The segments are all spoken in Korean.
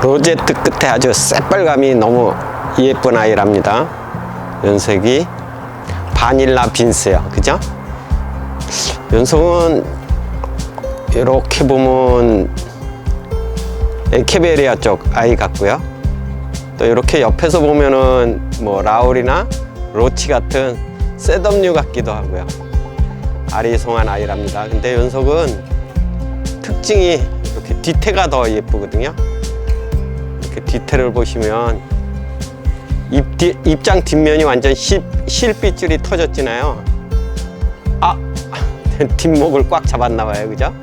로제트 끝에 아주 새빨감이 너무 예쁜 아이랍니다. 연색이 바닐라 빈스요. 그죠? 연속은 이렇게 보면 에케베리아 쪽 아이 같고요. 또 이렇게 옆에서 보면은 뭐 라울이나 로치 같은 셋업류 같기도 하고요. 아리송한 아이랍니다. 근데 연속은 특징이 이렇게 뒤태가 더 예쁘거든요. 이렇게 뒤태를 보시면 입 뒤, 입장 뒷면이 완전 실, 실빗줄이 터졌잖아요. 아 뒷목을 꽉 잡았나 봐요, 그죠?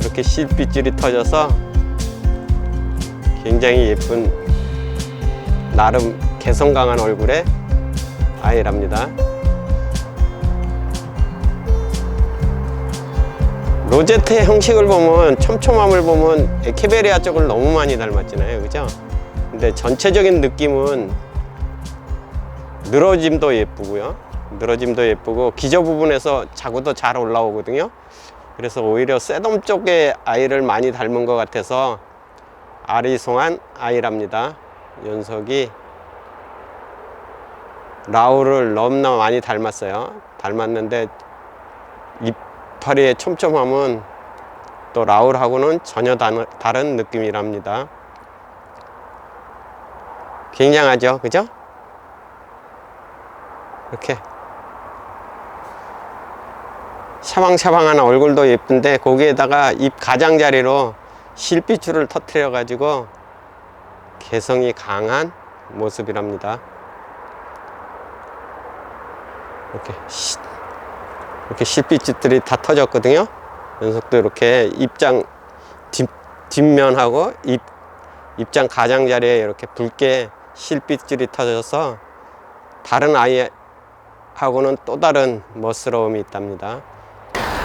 이렇게 실빗줄이 터져서 굉장히 예쁜 나름 개성 강한 얼굴의 아이랍니다. 로제트의 형식을 보면 촘촘함을 보면 에케베리아 쪽을 너무 많이 닮았잖아요, 그죠? 근데 전체적인 느낌은 늘어짐도 예쁘고요. 늘어짐도 예쁘고 기저 부분에서 자구도 잘 올라오거든요. 그래서 오히려 셋덤 쪽의 아이를 많이 닮은 것 같아서 아리송한 아이랍니다. 연석이 라울을 너무나 많이 닮았어요. 닮았는데 이파리의 촘촘함은 또 라울하고는 전혀 다른 느낌이랍니다. 굉장하죠, 그죠? 이렇게 샤방샤방한 얼굴도 예쁜데 거기에다가 입 가장자리로 실핏줄을 터트려 가지고 개성이 강한 모습이랍니다. 이렇게 시- 이렇게 실핏줄들이 다 터졌거든요. 연속도 이렇게 입장 뒷, 뒷면하고 입 입장 가장자리에 이렇게 붉게 실핏줄이 터져서 다른 아이하고는 또 다른 멋스러움이 있답니다.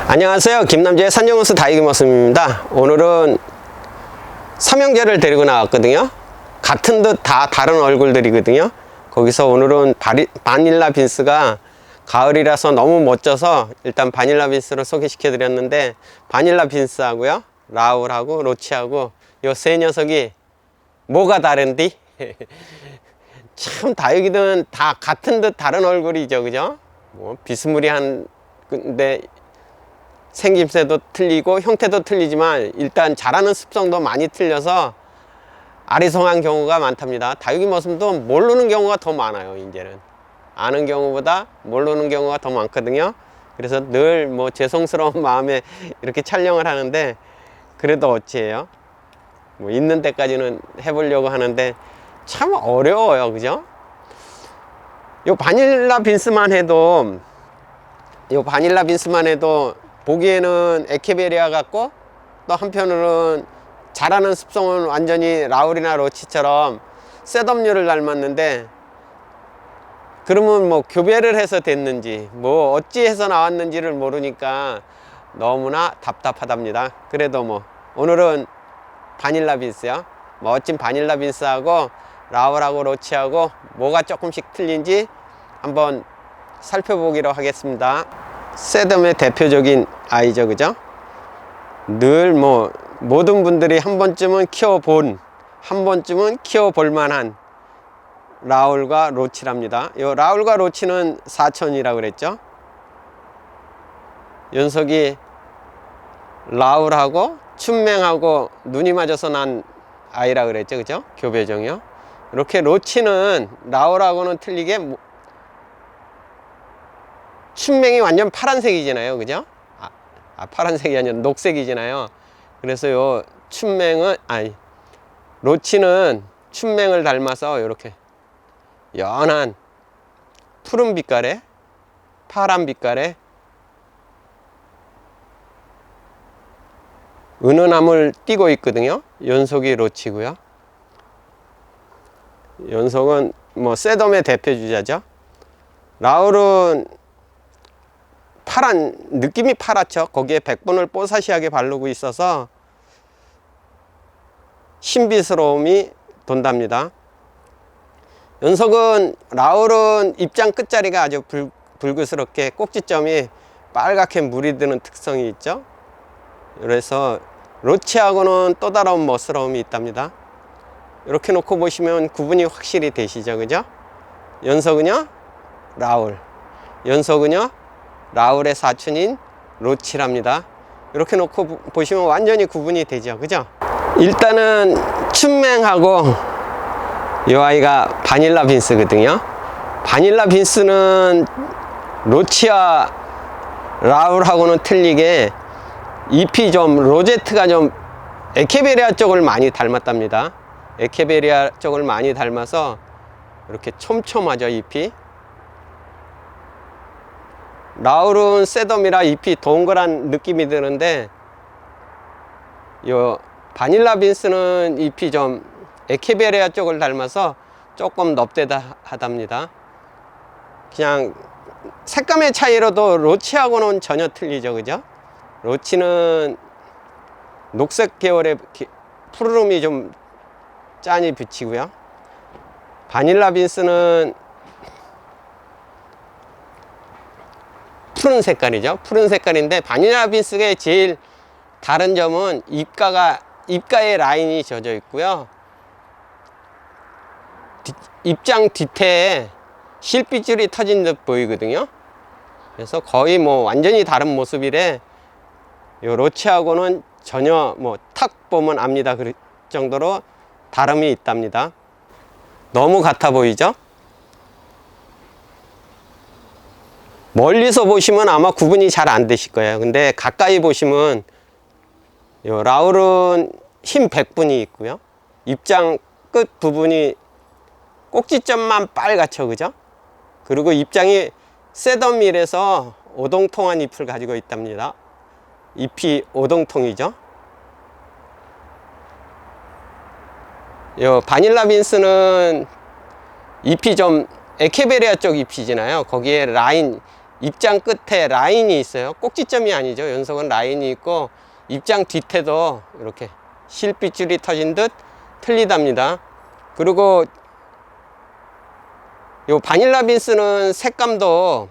안녕하세요. 김남재의 산정호수 다이기 머슴입니다. 오늘은 삼형제를 데리고 나왔거든요. 같은 듯 다 다른 얼굴들이거든요. 거기서 오늘은 바리, 바닐라 빈스가 가을이라서 너무 멋져서 일단 바닐라 빈스를 소개시켜 드렸는데 바닐라 빈스하고요. 라울하고 로치하고 요 세 녀석이 뭐가 다른디? 참 다육이든 다 같은 듯 다른 얼굴이죠. 그죠? 뭐 비스무리한 근데 생김새도 틀리고 형태도 틀리지만 일단 자라는 습성도 많이 틀려서 아리송한 경우가 많답니다. 다육이 모습도 모르는 경우가 더 많아요, 이제는. 아는 경우보다 모르는 경우가 더 많거든요. 그래서 늘 뭐 죄송스러운 마음에 이렇게 촬영을 하는데 그래도 어찌해요? 뭐 있는 데까지는 해보려고 하는데 참 어려워요, 그죠? 요 바닐라 빈스만 해도 요 바닐라 빈스만 해도 보기에는 에케베리아 같고 또 한편으로는 자라는 습성은 완전히 라울이나 로치처럼 셋업류를 닮았는데 그러면 뭐 교배를 해서 됐는지 뭐 어찌 해서 나왔는지를 모르니까 너무나 답답하답니다. 그래도 뭐 오늘은 바닐라 빈스요. 멋진 바닐라 빈스하고 라울하고 로치하고 뭐가 조금씩 틀린지 한번 살펴보기로 하겠습니다. 세덤의 대표적인 아이죠, 그죠? 늘 뭐 모든 분들이 한 번쯤은 키워본, 한 번쯤은 키워볼 만한 라울과 로치랍니다. 요 라울과 로치는 사촌이라고 그랬죠? 연석이 라울하고 춘맹하고 눈이 맞아서 난 아이라 그랬죠, 그죠? 교배종이요. 이렇게 로치는 라울하고는 틀리게 뭐- 춘맹이 완전 파란색이잖아요, 그죠? 아, 아, 파란색이 아니라 녹색이잖아요. 그래서 요 춘맹은 아니 로치는 춘맹을 닮아서 이렇게 연한 푸른 빛깔에 파란 빛깔에 은은함을 띠고 있거든요. 연속이 로치고요. 연속은 뭐 세덤의 대표 주자죠. 라울은 파란 느낌이 파랗죠. 거기에 백분을 뽀사시하게 바르고 있어서 신비스러움이 돈답니다. 연석은 라울은 입장 끝자리가 아주 붉, 붉으스럽게 꼭지점이 빨갛게 물이 드는 특성이 있죠. 그래서 로치하고는 또 다른 멋스러움이 있답니다. 이렇게 놓고 보시면 구분이 확실히 되시죠? 그죠? 연석은요? 라울. 연석은요? 라울의 사촌인 로치랍니다. 이렇게 놓고 보- 보시면 완전히 구분이 되죠? 그죠? 일단은 춘맹하고 이 아이가 바닐라 빈스거든요. 바닐라 빈스는 로치와 라울하고는 틀리게 잎이 좀 로제트가 좀 에케베리아 쪽을 많이 닮았답니다. 에케베리아 쪽을 많이 닮아서 이렇게 촘촘하죠 잎이. 라울은 세덤이라 잎이 동그란 느낌이 드는데 요 바닐라 빈스는 잎이 좀 에케베리아 쪽을 닮아서 조금 넙대다 하답니다. 그냥 색감의 차이로도 로치하고는 전혀 틀리죠, 그죠? 로치는 녹색 계열의 기- 푸르름이 좀 짠이 비치고요. 바닐라 빈스는 푸른 색깔이죠. 푸른 색깔인데 바닐라 빈스의 제일 다른 점은 입가가 입가의 라인이 젖어 있고요. 뒷- 입장 뒤태에 실핏줄이 터진 듯 보이거든요. 그래서 거의 뭐 완전히 다른 모습이래. 요 로치하고는 전혀 뭐 탁 보면 압니다. 그 정도로 다름이 있답니다. 너무 같아 보이죠? 멀리서 보시면 아마 구분이 잘 안 되실 거예요. 근데 가까이 보시면 요 라울은 흰 백분이 있고요. 입장 끝 부분이 꼭지점만 빨갛죠, 그죠? 그리고 입장이 세덤밀에서 오동통한 잎을 가지고 있답니다. 잎이 오동통이죠. 요 바닐라 빈스는 잎이 좀 에케베리아 쪽 잎이잖아요. 거기에 라인 입장 끝에 라인이 있어요. 꼭지점이 아니죠. 연속은 라인이 있고 입장 뒤태도 이렇게 실핏줄이 터진 듯 틀리답니다. 그리고 요 바닐라 빈스는 색감도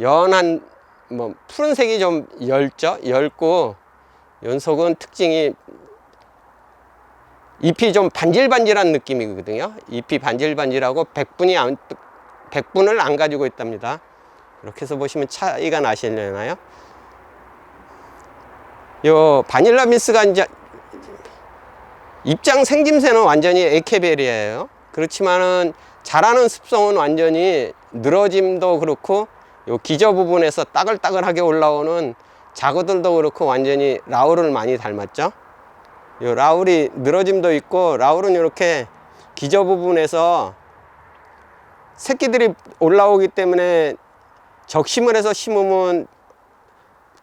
연한 뭐 푸른색이 좀 엷죠 엷고 연속은 특징이 잎이 좀 반질반질한 느낌이거든요 잎이 반질반질하고 백분이 안 백분을 안 가지고 있답니다 이렇게 해서 보시면 차이가 나시려나요 요 바닐라 빈스가 이제 입장 생김새는 완전히 에케베리아예요. 그렇지만은 자라는 습성은 완전히 늘어짐도 그렇고 요 기저 부분에서 따글따글하게 올라오는 자구들도 그렇고 완전히 라울을 많이 닮았죠. 요 라울이 늘어짐도 있고 라울은 이렇게 기저 부분에서 새끼들이 올라오기 때문에 적심을 해서 심으면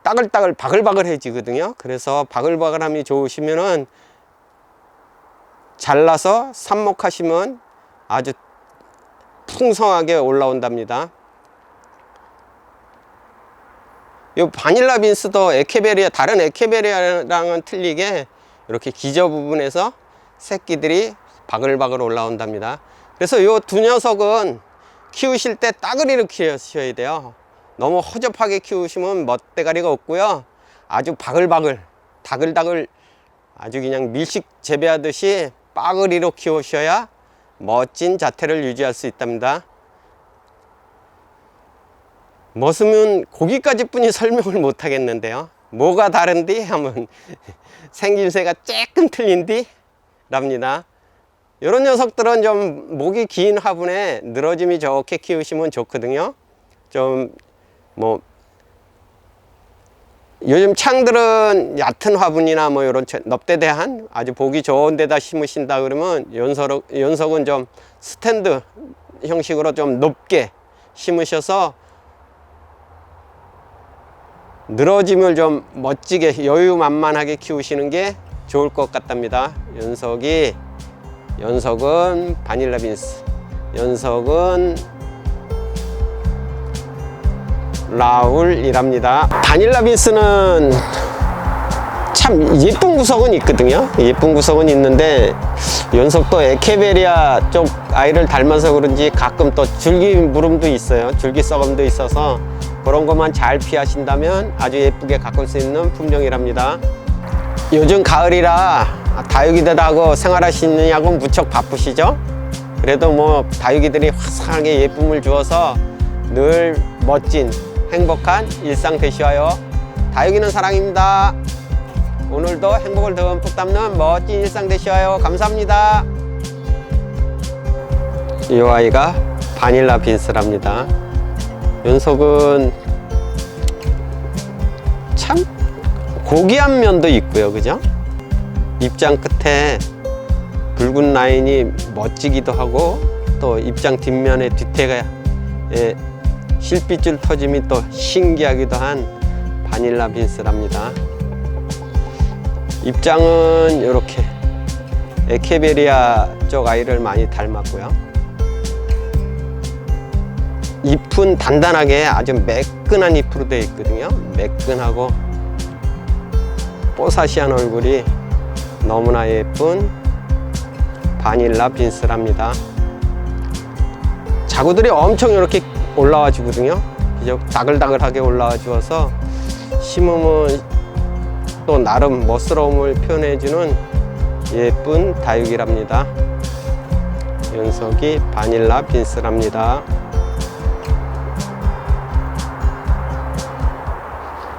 따글따글 바글바글해지거든요. 그래서 바글바글함이 좋으시면은 잘라서 삽목하시면 아주 풍성하게 올라온답니다. 이 바닐라 빈스도 에케베리아 다른 에케베리아랑은 틀리게 이렇게 기저 부분에서 새끼들이 바글바글 올라온답니다. 그래서 이 두 녀석은 키우실 때 따그리로 키우셔야 돼요. 너무 허접하게 키우시면 멋대가리가 없고요. 아주 바글바글, 다글다글 아주 그냥 밀식 재배하듯이 빠그리로 키우셔야 멋진 자태를 유지할 수 있답니다. 머슴은 고기까지 뿐이 설명을 못 하겠는데요. 뭐가 다른디? 하면 생김새가 조금 틀린디? 랍니다. 이런 녀석들은 좀 목이 긴 화분에 늘어짐이 좋게 키우시면 좋거든요. 좀 뭐 요즘 창들은 얕은 화분이나 뭐 이런 넙대대한 아주 보기 좋은 데다 심으신다 그러면 연석, 연석은 좀 스탠드 형식으로 좀 높게 심으셔서 늘어짐을 좀 멋지게 여유만만하게 키우시는 게 좋을 것 같답니다. 연석이 연석은 바닐라 빈스, 연석은 라울이랍니다. 바닐라 빈스는 참 예쁜 구석은 있거든요. 예쁜 구석은 있는데 연석도 에케베리아 쪽 아이를 닮아서 그런지 가끔 또 줄기 무름도 있어요. 줄기 썩음도 있어서 그런 것만 잘 피하신다면 아주 예쁘게 가꿀 수 있는 품종이랍니다. 요즘 가을이라 아, 다육이들하고 생활하시느냐고 무척 바쁘시죠? 그래도 뭐 다육이들이 화사하게 예쁨을 주어서 늘 멋진 행복한 일상 되시어요. 다육이는 사랑입니다. 오늘도 행복을 듬뿍 담는 멋진 일상 되시어요. 감사합니다. 이 아이가 바닐라 빈스랍니다. 연속은 참 고귀한 면도 있고요, 그죠? 입장 끝에 붉은 라인이 멋지기도 하고 또 입장 뒷면에 뒤태가 예, 실핏줄 터짐이 또 신기하기도 한 바닐라 빈스랍니다. 입장은 이렇게 에케베리아 쪽 아이를 많이 닮았고요. 잎은 단단하게 아주 매끈한 잎으로 되어 있거든요. 매끈하고 뽀사시한 얼굴이 너무나 예쁜 바닐라 빈스랍니다. 자구들이 엄청 이렇게 올라와 주거든요. 그죠? 다글다글하게 올라와 주어서 심으면 또 나름 멋스러움을 표현해 주는 예쁜 다육이랍니다. 연석이 바닐라 빈스랍니다.